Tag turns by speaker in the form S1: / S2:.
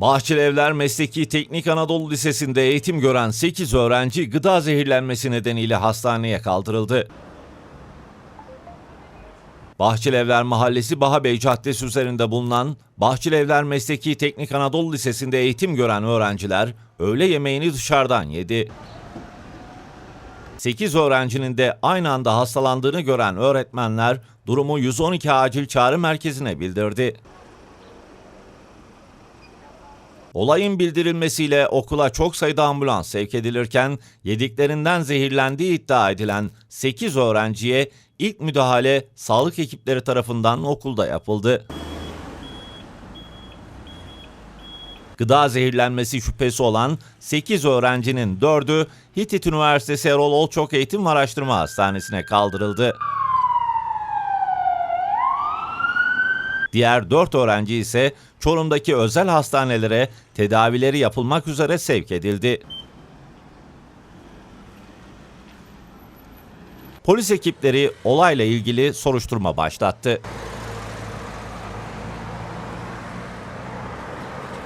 S1: Bahçelievler Mesleki Teknik Anadolu Lisesi'nde eğitim gören 8 öğrenci gıda zehirlenmesi nedeniyle hastaneye kaldırıldı. Bahçelievler Mahallesi Bahabey Caddesi üzerinde bulunan Bahçelievler Mesleki Teknik Anadolu Lisesi'nde eğitim gören öğrenciler öğle yemeğini dışarıdan yedi. 8 öğrencinin de aynı anda hastalandığını gören öğretmenler durumu 112 acil çağrı merkezine bildirdi. Olayın bildirilmesiyle okula çok sayıda ambulans sevk edilirken yediklerinden zehirlendiği iddia edilen 8 öğrenciye ilk müdahale sağlık ekipleri tarafından okulda yapıldı. Gıda zehirlenmesi şüphesi olan 8 öğrencinin 4'ü Hitit Üniversitesi Erol Olçok Eğitim ve Araştırma Hastanesi'ne kaldırıldı. Diğer 4 öğrenci ise Çorum'daki özel hastanelere tedavileri yapılmak üzere sevk edildi. Polis ekipleri olayla ilgili soruşturma başlattı.